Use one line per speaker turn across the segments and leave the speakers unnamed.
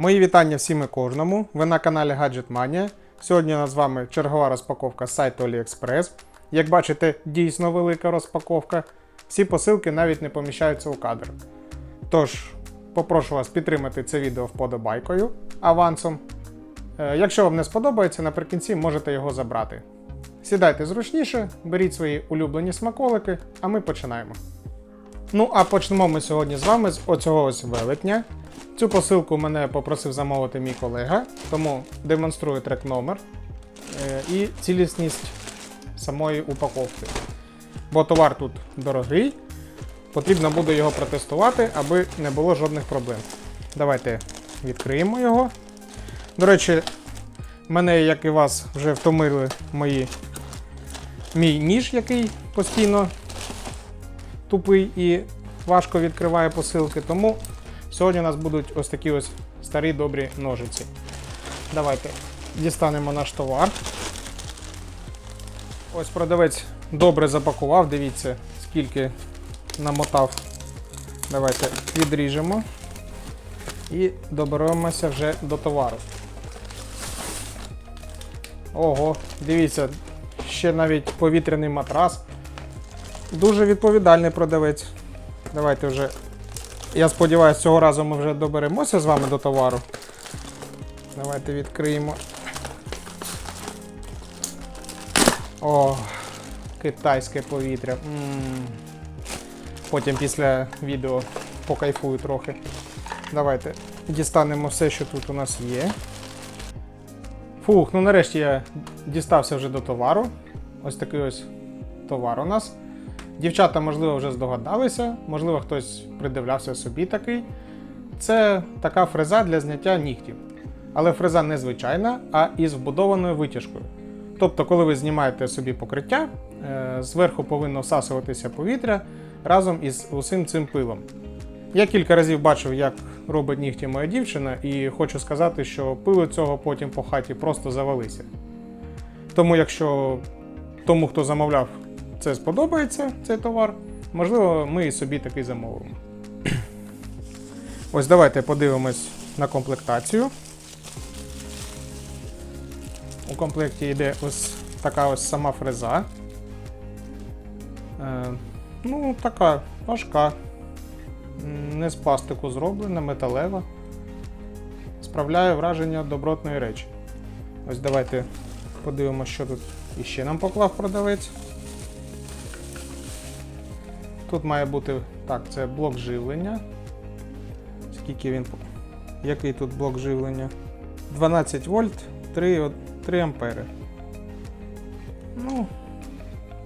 Мої вітання всім і кожному. Ви на каналі Gadget Mania. Сьогодні у нас з вами чергова розпаковка з сайту AliExpress. Як бачите, дійсно велика розпаковка. Всі посилки навіть не поміщаються у кадр. Тож, попрошу вас підтримати це відео вподобайкою авансом. Е, Якщо вам не сподобається, наприкінці можете його забрати. Сідайте зручніше, беріть свої улюблені смаколики, а ми починаємо. Ну, а почнемо ми сьогодні з вами з оцього ось велетня. Цю посилку мене попросив замовити мій колега, тому демонструю трек номер е, і цілісність самої упаковки. Бо товар тут дорогий, потрібно буде його протестувати, аби не було жодних проблем. Давайте відкриємо його. До речі, мене, як і вас, вже втомили мої мій ніж, який постійно тупий і важко відкриває посилки. Тому сьогодні у нас будуть ось такі ось старі добрі ножиці. Давайте дістанемо наш товар. Ось продавець добре запакував, дивіться, скільки намотав. Давайте відріжемо і доберемося вже до товару. Ого, дивіться, ще навіть повітряний матрас. Дуже відповідальний продавець. Давайте вже. Я сподіваюся, цього разу ми вже доберемося з вами до товару. Давайте відкриємо. О, китайське повітря. М. Потім після відео покайфую трохи. Давайте дістанемо все, що тут у нас є. Фух, ну нарешті я дістався вже до товару. Ось такий ось товар у нас. Дівчата, можливо, вже здогадалися, можливо, хтось придивлявся собі такий. Це така фреза для зняття нігтів. Але фреза не звичайна, а із вбудованою витяжкою. Тобто, коли ви знімаєте собі покриття, е, зверху повинно всасуватися повітря разом із усім цим пилом. Я кілька разів бачив, як робить нігті моя дівчина, і хочу сказати, що пилу цього потім по хаті просто завалися. Тому, якщо тому, хто замовляв, це сподобається, цей товар, можливо, ми і собі такий замовимо. Ось давайте подивимось на комплектацію. У комплекті йде ось така ось сама фреза. Е, ну, така важка. Не з пластику зроблена, металева. Справляє враження добротної речі. Ось давайте подивимося, що тут іще нам поклав продавець. Тут має бути. Так, це блок живлення. Скільки він. Який тут блок живлення? 12 вольт, 3, от- 3 ампери. Ну,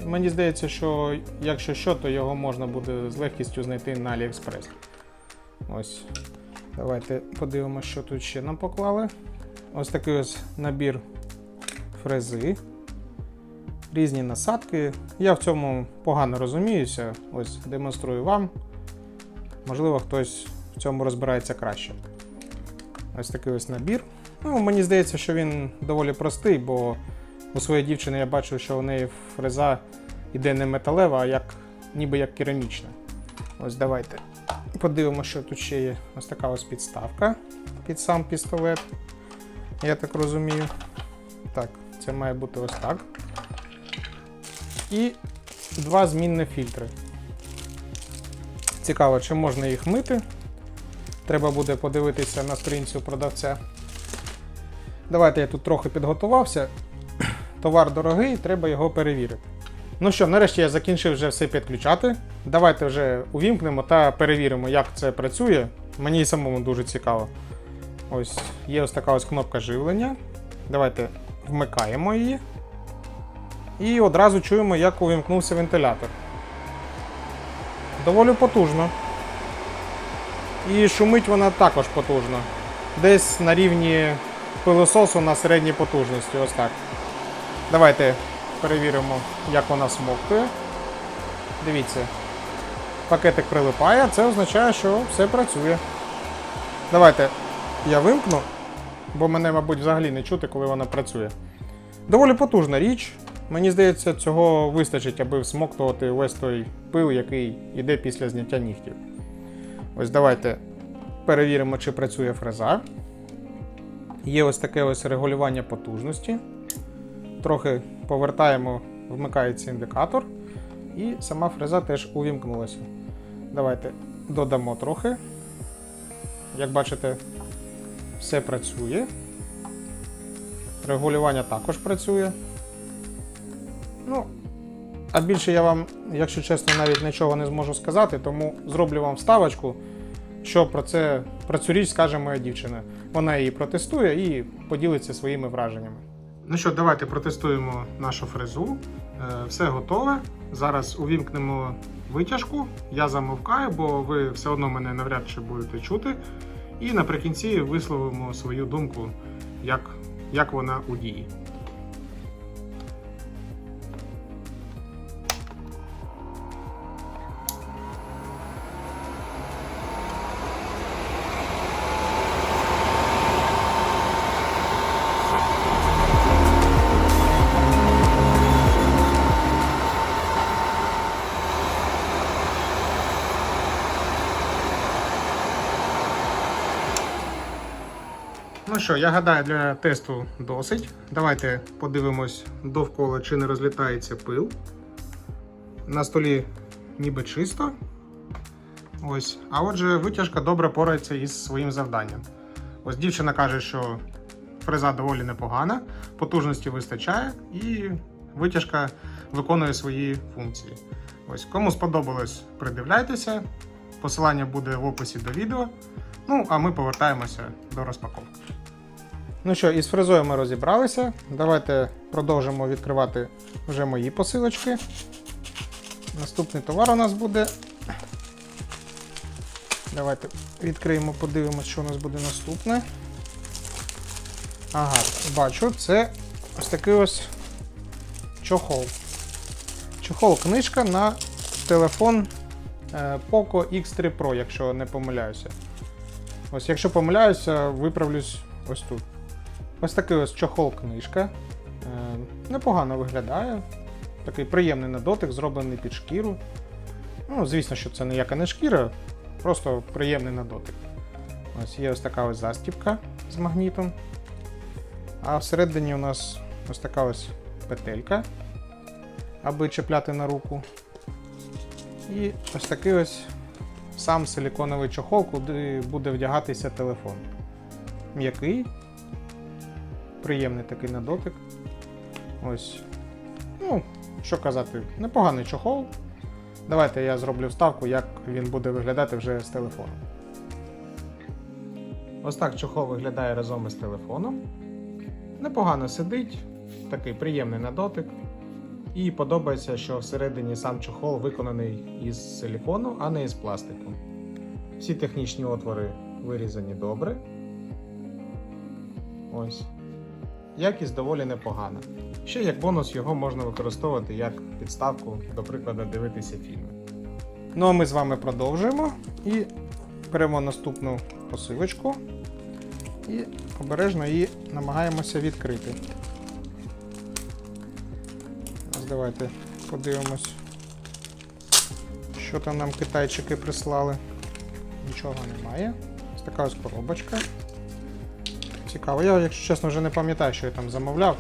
мені здається, що якщо що, то його можна буде з легкістю знайти на AliExpress. Ось. Давайте подивимося, що тут ще нам поклали. Ось такий ось набір фрези. Різні насадки. Я в цьому погано розуміюся. Ось демонструю вам. Можливо, хтось в цьому розбирається краще. Ось такий ось набір. Ну, мені здається, що він доволі простий, бо у своєї дівчини я бачу, що у неї фреза іде не металева, а як, ніби як керамічна. Ось давайте подивимося, що тут ще є. Ось така ось підставка під сам пістолет. Я так розумію. Так, це має бути ось так. І два змінні фільтри. Цікаво, чи можна їх мити. Треба буде подивитися на сторінці продавця. Давайте я тут трохи підготувався. Товар дорогий, треба його перевірити. Ну що, нарешті я закінчив вже все підключати. Давайте вже увімкнемо та перевіримо, як це працює. Мені і самому дуже цікаво. Ось є ось така ось кнопка живлення. Давайте вмикаємо її. І одразу чуємо, як увімкнувся вентилятор. Доволі потужно. І шумить вона також потужно. Десь на рівні пилососу на середній потужності. Ось так. Давайте перевіримо, як вона смоктує. Дивіться. Пакетик прилипає, це означає, що все працює. Давайте я вимкну, бо мене, мабуть, взагалі не чути, коли вона працює. Доволі потужна річ. Мені здається, цього вистачить, аби всмоктувати весь той пил, який йде після зняття нігтів. Ось давайте перевіримо, чи працює фреза. Є ось таке ось регулювання потужності. Трохи повертаємо, вмикається індикатор, і сама фреза теж увімкнулася. Давайте додамо трохи. Як бачите, все працює. Регулювання також працює. Ну, а більше я вам, якщо чесно, навіть нічого не зможу сказати, тому зроблю вам вставочку, що про це про цю річ скаже моя дівчина. Вона її протестує і поділиться своїми враженнями. Ну що, давайте протестуємо нашу фрезу. Е, Все готове. Зараз увімкнемо витяжку. Я замовкаю, бо ви все одно мене навряд чи будете чути. І наприкінці висловимо свою думку, як, як вона у дії. Що, я гадаю, для тесту досить. Давайте подивимось довкола, чи не розлітається пил. На столі ніби чисто. Ось. А отже, витяжка добре порається із своїм завданням. Ось дівчина каже, що фреза доволі непогана, потужності вистачає, і витяжка виконує свої функції. Ось, кому сподобалось, придивляйтеся. Посилання буде в описі до відео. Ну, а ми повертаємося до розпаковки. Ну що, із фрезою ми розібралися. Давайте продовжимо відкривати вже мої посилочки. Наступний товар у нас буде. Давайте відкриємо, подивимося, що у нас буде наступне. Ага, бачу, це ось такий ось чохол. Чохол книжка на телефон е, Poco X3 Pro, якщо не помиляюся. Ось, якщо помиляюся, виправлюсь ось тут. Ось такий ось чохол-книжка. Е, непогано виглядає. Такий приємний на дотик, зроблений під шкіру. Ну, звісно, що це ніяка не шкіра, просто приємний на дотик. Ось є ось така ось застібка з магнітом. А всередині у нас ось така ось петелька, аби чіпляти на руку. І ось такий ось сам силіконовий чохол, куди буде вдягатися телефон. М'який, приємний такий на дотик. Ось. Ну, що казати, непоганий чохол. Давайте я зроблю вставку, як він буде виглядати вже з телефоном. Ось так чохол виглядає разом із телефоном. Непогано сидить, такий приємний на дотик. І подобається, що всередині сам чохол виконаний із силікону, а не із пластику. Всі технічні отвори вирізані добре. Ось. Якість доволі непогана. Ще як бонус його можна використовувати як підставку, до прикладу, дивитися фільми. Ну а ми з вами продовжуємо і беремо наступну посилочку і обережно її намагаємося відкрити. Ось давайте подивимось, що там нам китайчики прислали. Нічого немає. Ось така ось коробочка. Цікаво. Я, якщо чесно, вже не пам'ятаю, що я там замовляв.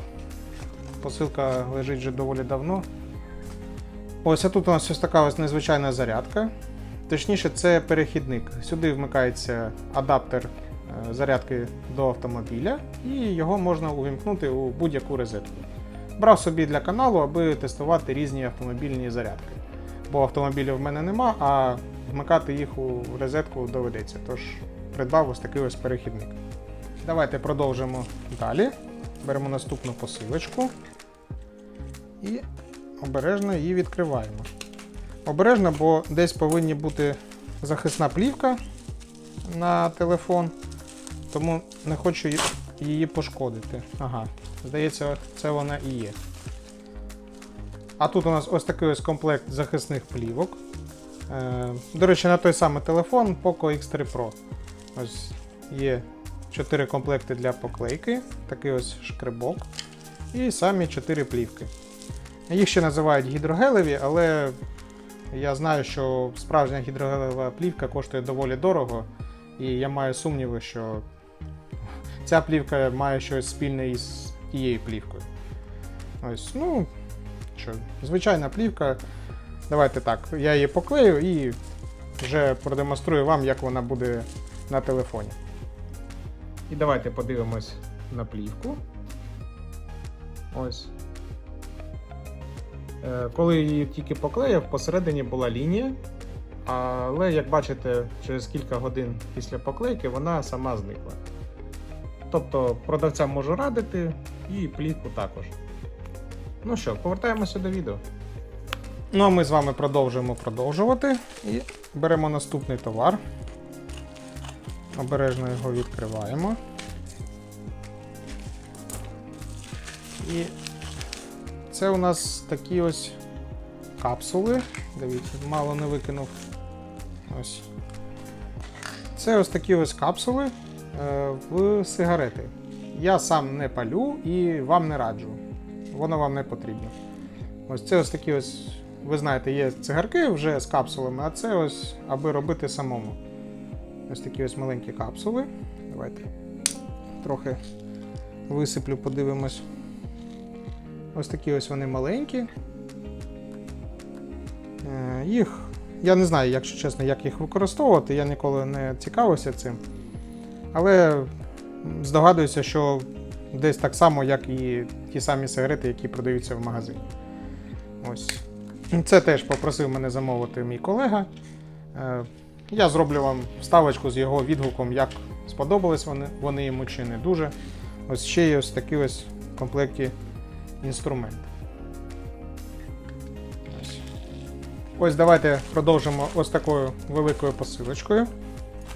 Посилка лежить вже доволі давно. Ось а тут у нас ось така ось незвичайна зарядка. Точніше, це перехідник. Сюди вмикається адаптер е, зарядки до автомобіля, і його можна увімкнути у будь-яку розетку. Брав собі для каналу, аби тестувати різні автомобільні зарядки. Бо автомобілів в мене нема, а вмикати їх у розетку доведеться. Тож придбав ось такий ось перехідник. Давайте продовжимо далі. Беремо наступну посилочку і обережно її відкриваємо. Обережно, бо десь повинні бути захисна плівка на телефон, тому не хочу її пошкодити. Ага, здається, це вона і є. А тут у нас ось такий ось комплект захисних плівок. Е, до речі, на той самий телефон Poco X3 Pro. Ось є 4 комплекти для поклейки, такий ось шкребок і самі 4 плівки. Їх ще називають гідрогелеві, але я знаю, що справжня гідрогелева плівка коштує доволі дорого, і я маю сумніви, що ця плівка має щось спільне із тією плівкою. Ось, ну, що, звичайна плівка. Давайте так, я її поклею і вже продемонструю вам, як вона буде на телефоні. І давайте подивимось на плівку. Ось. Е, Коли її тільки поклеїв, посередині була лінія. Але, як бачите, через кілька годин після поклейки вона сама зникла. Тобто продавцям можу радити і плівку також. Ну що, повертаємося до відео. Ну а ми з вами продовжуємо продовжувати і беремо наступний товар. Обережно його відкриваємо. І це у нас такі ось капсули. Дивіться, мало не викинув. Ось. Це ось такі ось капсули е, в сигарети. Я сам не палю і вам не раджу. Воно вам не потрібно. Ось це ось такі ось, ви знаєте, є цигарки вже з капсулами, а це ось аби робити самому. Ось такі ось маленькі капсули. Давайте трохи висиплю, подивимось. Ось такі ось вони маленькі. Е, Їх, я не знаю, якщо чесно, як їх використовувати, я ніколи не цікавився цим. Але здогадуюся, що десь так само, як і ті самі сигарети, які продаються в магазині. Ось. Це теж попросив мене замовити мій колега. Я зроблю вам вставочку з його відгуком, як сподобались вони, вони йому чи не дуже. Ось ще є ось такий ось в комплекті інструмент. Ось. Ось давайте продовжимо ось такою великою посилочкою.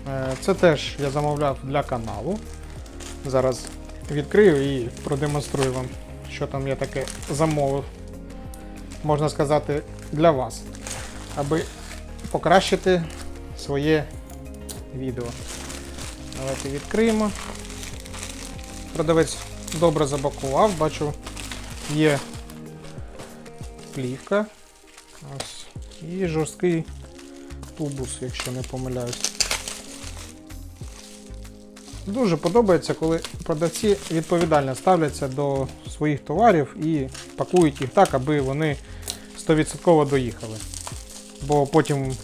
Е, Це теж я замовляв для каналу. Зараз відкрию і продемонструю вам, що там я таке замовив. Можна сказати, для вас, аби покращити своє відео. Давайте відкриємо. Продавець добре запакував, бачу, є плівка. Ось. І жорсткий тубус, якщо не помиляюсь. Дуже подобається, коли продавці відповідально ставляться до своїх товарів і пакують їх так, аби вони 100% доїхали. Бо потім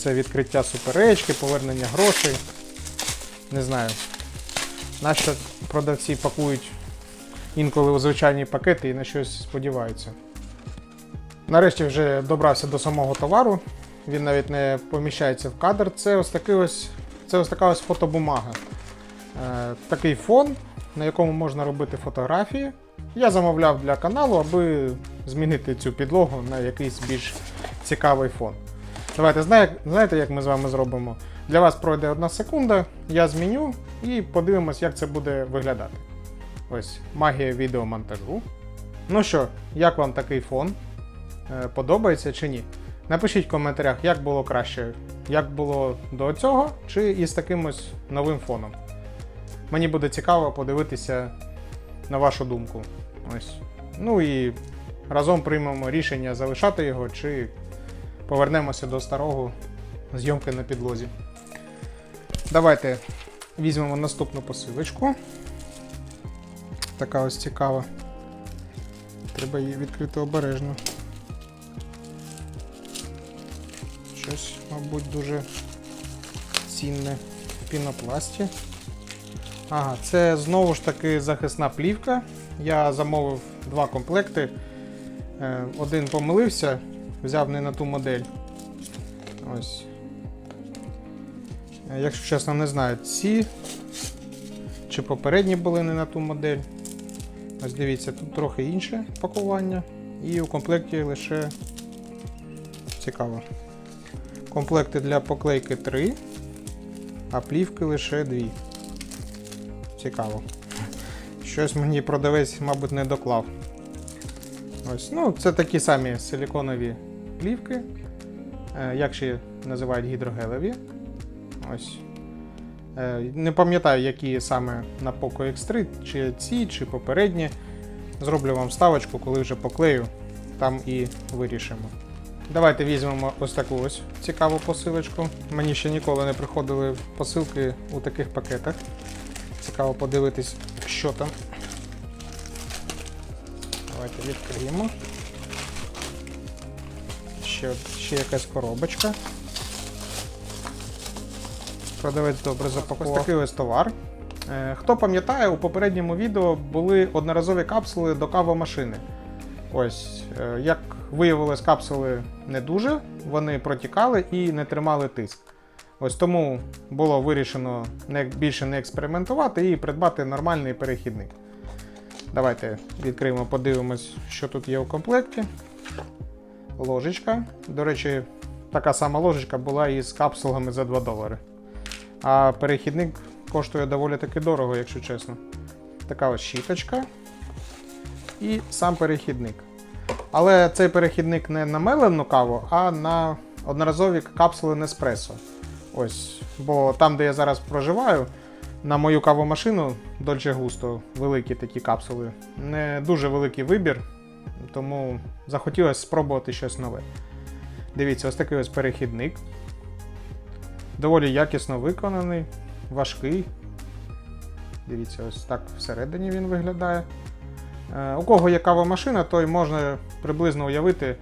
це відкриття суперечки, повернення грошей. Не знаю. Нащо продавці пакують інколи у звичайні пакети і на щось сподіваються. Нарешті вже добрався до самого товару. Він навіть не поміщається в кадр. Це ось такий ось, це ось така ось фотобумага. Е, такий фон, на якому можна робити фотографії. Я замовляв для каналу, аби змінити цю підлогу на якийсь більш цікавий фон. Давайте знаєте, як ми з вами зробимо? Для вас пройде одна секунда, я зміню і подивимось, як це буде виглядати. Ось магія відеомонтажу. Ну що, як вам такий фон? Е, Подобається чи ні? Напишіть в коментарях, як було краще, як було до цього, чи із таким ось новим фоном. Мені буде цікаво подивитися на вашу думку. Ось. Ну і разом приймемо рішення залишати його, чи повернемося до старого зйомки на підлозі. Давайте візьмемо наступну посилочку. Така ось цікава. Треба її відкрити обережно. Щось, мабуть, дуже цінне в пінопласті. Ага, це знову ж таки захисна плівка. Я замовив два комплекти. Е, Один помилився, взяв не на ту модель. Ось. Е, Якщо чесно, не знаю, ці чи попередні були не на ту модель. Ось дивіться, тут трохи інше пакування. І у комплекті лише цікаво. Комплекти для поклейки 3, а плівки лише 2. Цікаво. Щось мені продавець, мабуть, не доклав. Ось, ну, це такі самі силіконові плівки, е, як ще називають гідрогелеві. Ось. Е, Не пам'ятаю, які саме на Poco X3, чи ці, чи попередні. Зроблю вам ставочку, коли вже поклею, там і вирішимо. Давайте візьмемо ось таку ось цікаву посилочку. Мені ще ніколи не приходили посилки у таких пакетах. Цікаво подивитись, що там. Давайте відкриємо. Ще, ще якась коробочка. Продавець добре запакував. Ось такий ось товар. Е, Хто пам'ятає, у попередньому відео були одноразові капсули до кавомашини. Ось, е, як виявилось, капсули не дуже, вони протікали і не тримали тиск. Ось тому було вирішено не, більше не експериментувати і придбати нормальний перехідник. Давайте відкриємо, подивимось, що тут є у комплекті. Ложечка. До речі, така сама ложечка була і з капсулами за 2 долари. А перехідник коштує доволі таки дорого, якщо чесно. Така ось щіточка і сам перехідник. Але цей перехідник не на мелену каву, а на одноразові капсули Неспресо. Ось, бо там, де я зараз проживаю, на мою кавомашину Dolce Gusto великі такі капсули. Не дуже великий вибір, тому захотілося спробувати щось нове. Дивіться, ось такий ось перехідник. Доволі якісно виконаний, важкий. Дивіться, ось так всередині він виглядає. Е, У кого є кавомашина, той можна приблизно уявити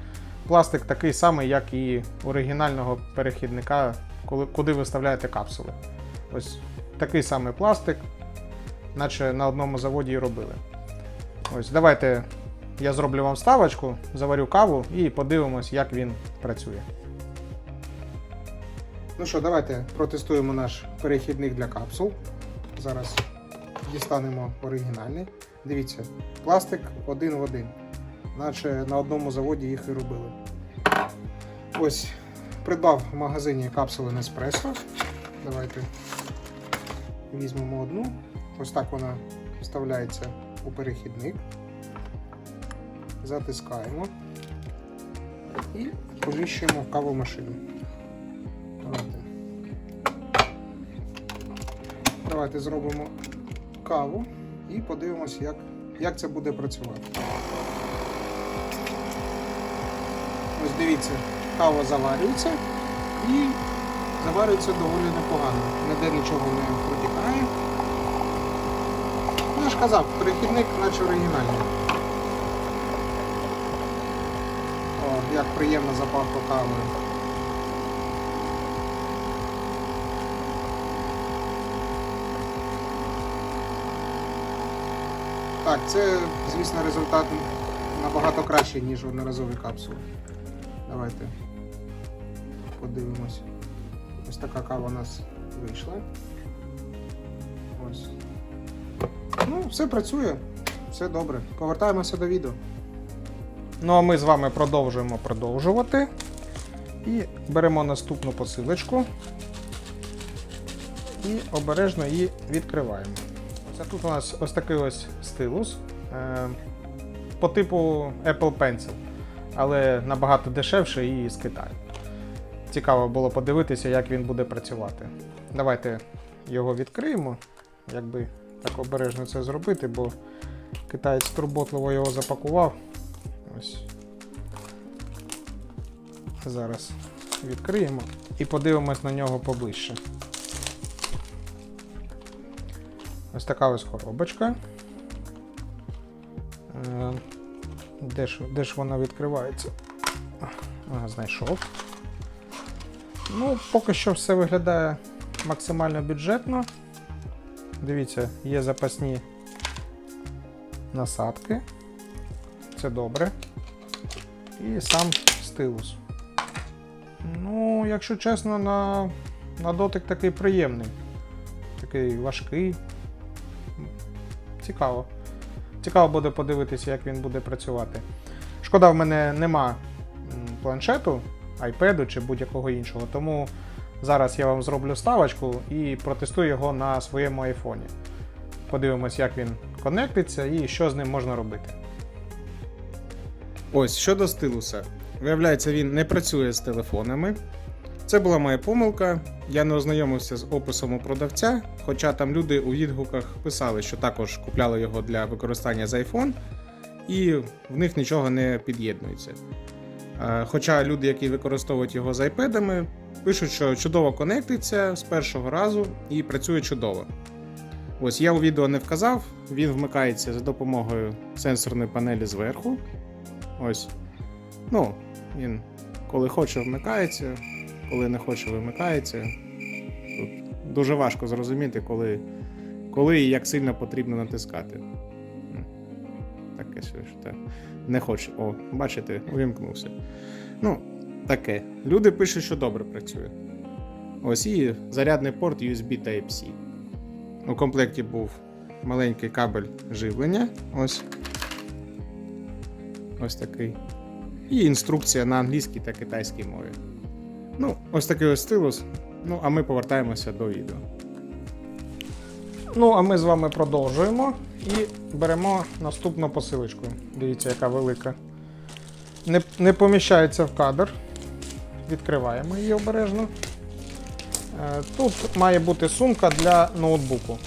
пластик такий самий, як і оригінального перехідника, коли, куди ви вставляєте капсули. Ось такий самий пластик, наче на одному заводі і робили. Ось, давайте я зроблю вам ставочку, заварю каву і подивимось, як він працює. Ну що, давайте протестуємо наш перехідник для капсул. Зараз дістанемо оригінальний. Дивіться, пластик один в один, наче на одному заводі їх і робили. Ось придбав в магазині капсули Неспресо. Давайте візьмемо одну. Ось так вона вставляється у перехідник. Затискаємо і поміщуємо в кавомашину. Давайте. Давайте зробимо каву і подивимось, як, як це буде працювати. Ось дивіться, кава заварюється і заварюється доволі непогано. Ніде нічого не протікає. Я ж казав, перехідник наче оригінальний. Як приємно запахло кавою. Так, це, звісно, результат набагато кращий, ніж одноразові капсули. Давайте подивимось. Ось така кава у нас вийшла. Ось. Ну, все працює, все добре. Повертаємося до відео. Ну а ми з вами продовжуємо продовжувати. І беремо наступну посилочку і обережно її відкриваємо. А тут у нас ось такий ось стилус е, по типу Apple Pencil, але набагато дешевше і з Китаю. Цікаво було подивитися, як він буде працювати. Давайте його відкриємо, якби так обережно це зробити, бо китаєць турботливо його запакував. Ось. Зараз відкриємо і подивимось на нього поближче. Ось така ось коробочка. Е, Де ж, де ж вона відкривається? Ага, знайшов. Ну, поки що все виглядає максимально бюджетно. Дивіться, є запасні насадки. Це добре. І сам стилус. Ну, якщо чесно, на, на дотик такий приємний. Такий важкий. Цікаво. Цікаво буде подивитися, як він буде працювати. Шкода, в мене нема планшету, айпеду чи будь-якого іншого, тому зараз я вам зроблю ставочку і протестую його на своєму айфоні. Подивимось, як він конектиться і що з ним можна робити. Ось щодо стилуса. Виявляється, він не працює з телефонами. Це була моя помилка. Я не ознайомився з описом у продавця, хоча там люди у відгуках писали, що також купляли його для використання з iPhone, і в них нічого не під'єднується. Хоча люди, які використовують його з айпедами, пишуть, що чудово конектиться з першого разу і працює чудово. Ось я у відео не вказав, він вмикається за допомогою сенсорної панелі зверху. Ось. Ну, він коли хоче вмикається, коли не хоче вимикається. Тут дуже важко зрозуміти, коли, коли і як сильно потрібно натискати. Таке що так. Не хоче. О, бачите, увімкнувся. Ну, таке. Люди пишуть, що добре працює. Ось і зарядний порт USB Type-C. У комплекті був маленький кабель живлення. Ось. Ось такий. І інструкція на англійській та китайській мові. Ну, ось такий ось стилус. Ну, а ми повертаємося до відео. Ну, а ми з вами продовжуємо і беремо наступну посилочку. Дивіться, яка велика. Не, не поміщається в кадр. Відкриваємо її обережно. Е, Тут має бути сумка для ноутбуку.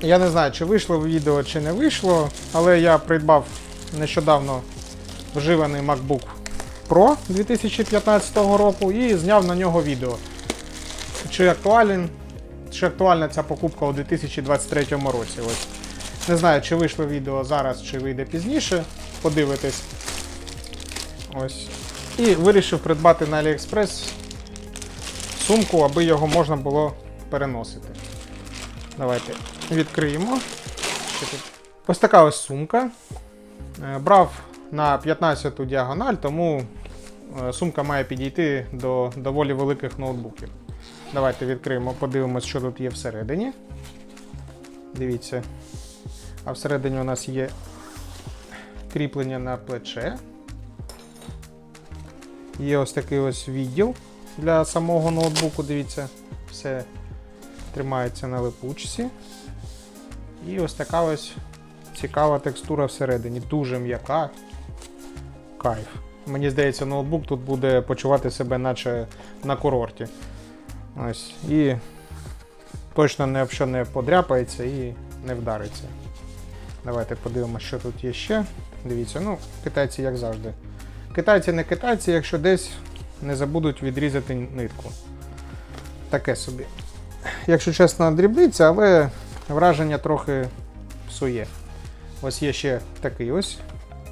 Я не знаю, чи вийшло відео, чи не вийшло, але я придбав нещодавно вживаний MacBook Pro 2015 року і зняв на нього відео. Чи актуален, чи актуальна ця покупка у 2023 році. Ось. Не знаю, чи вийшло відео зараз, чи вийде пізніше. Подивитись. Ось. І вирішив придбати на AliExpress сумку, аби його можна було переносити. Давайте відкриємо. Ось така ось сумка. Е, Брав на 15 діагональ, тому е, сумка має підійти до доволі великих ноутбуків. Давайте відкриємо, подивимось, що тут є всередині. Дивіться. А всередині у нас є кріплення на плече. Є ось такий ось відділ для самого ноутбуку, дивіться, все тримається на липучці. І ось така ось цікава текстура всередині, дуже м'яка. Кайф. Мені здається, ноутбук тут буде почувати себе наче на курорті. Ось. І точно ні в що не подряпається і не вдариться. Давайте подивимося, що тут є ще. Дивіться, ну, китайці як завжди. Китайці не китайці, якщо десь не забудуть відрізати нитку. Таке собі. Якщо чесно, дрібниця, але враження трохи псує. Ось є ще такий ось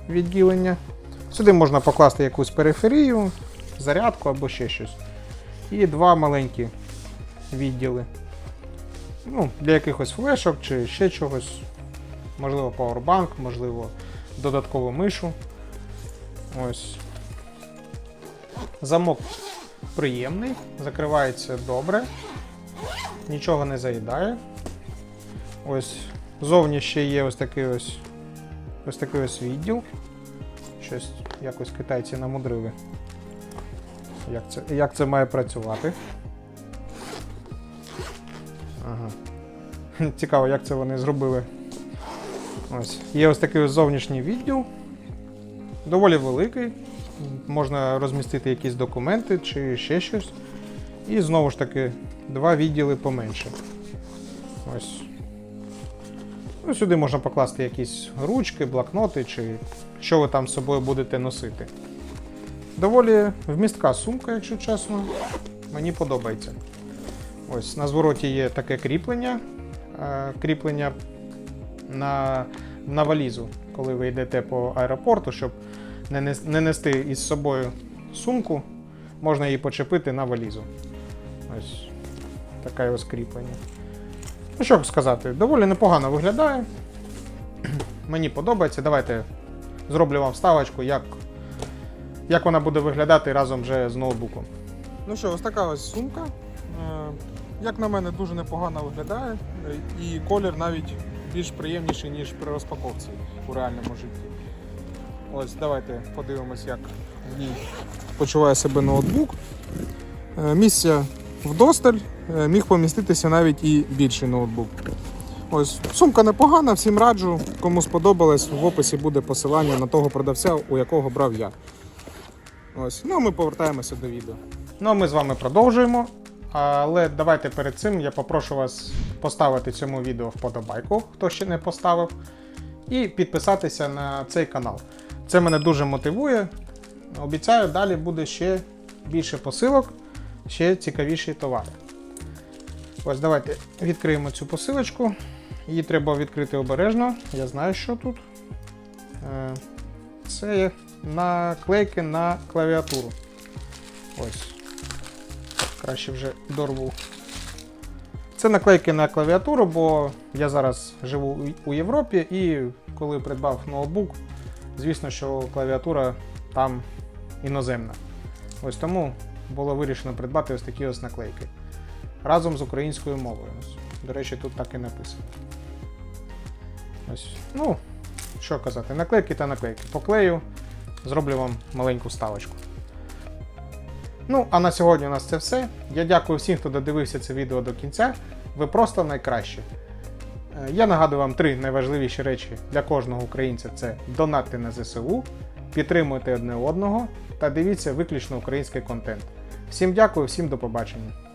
відділення. Сюди можна покласти якусь периферію, зарядку або ще щось. І два маленькі відділи. Ну, для якихось флешок чи ще чогось. Можливо, пауербанк, можливо, додаткову мишу. Ось. Замок приємний, закривається добре, нічого не заїдає. Ось зовні ще є ось такий ось ось такий ось відділ. Щось якось китайці намудрили. Як це, як це має працювати? Ага. Цікаво, як це вони зробили. Ось. Є ось такий ось зовнішній відділ. Доволі великий. Можна розмістити якісь документи чи ще щось. І знову ж таки, два відділи поменше. Ось. Ну, сюди можна покласти якісь ручки, блокноти, чи що ви там з собою будете носити. Доволі вмістка сумка, якщо чесно. Мені подобається. Ось на звороті є таке кріплення. е, Кріплення на, на валізу, коли ви йдете по аеропорту, щоб не, не нести із собою сумку, можна її почепити на валізу. Ось таке ось кріплення. Ну, що сказати, доволі непогано виглядає. Мені подобається. Давайте зроблю вам вставочку, як, як вона буде виглядати разом вже з ноутбуком. Ну що, ось така ось сумка. Е, Як на мене, дуже непогано виглядає. І колір навіть більш приємніший, ніж при розпаковці у реальному житті. Ось давайте подивимось, як в ній почуває себе ноутбук. Е, Місця вдосталь, міг поміститися навіть і більший ноутбук. Ось сумка непогана, всім раджу. Кому сподобалось, в описі буде посилання на того продавця, у якого брав я. Ось, ну ми повертаємося до відео. Ну а ми з вами продовжуємо. Але давайте перед цим я попрошу вас поставити цьому відео вподобайку, хто ще не поставив, і підписатися на цей канал. Це мене дуже мотивує. Обіцяю, далі буде ще більше посилок, ще цікавіші товари. Ось давайте відкриємо цю посилочку. Її треба відкрити обережно. Я знаю, що тут. Е, Це є наклейки на клавіатуру. Ось. Краще вже дорву. Це наклейки на клавіатуру, бо я зараз живу у- Європі і коли придбав ноутбук, звісно, що клавіатура там іноземна. Ось тому було вирішено придбати ось такі ось наклейки. Разом з українською мовою. До речі, тут так і написано. Ось, ну, що казати, наклейки та наклейки. Поклею, зроблю вам маленьку ставочку. Ну, а на сьогодні у нас це все. Я дякую всім, хто додивився це відео до кінця. Ви просто найкращі. Е, Я нагадую вам три найважливіші речі для кожного українця: це донатти на ЗСУ, підтримуйте одне одного та дивіться виключно український контент. Всім дякую, всім до побачення.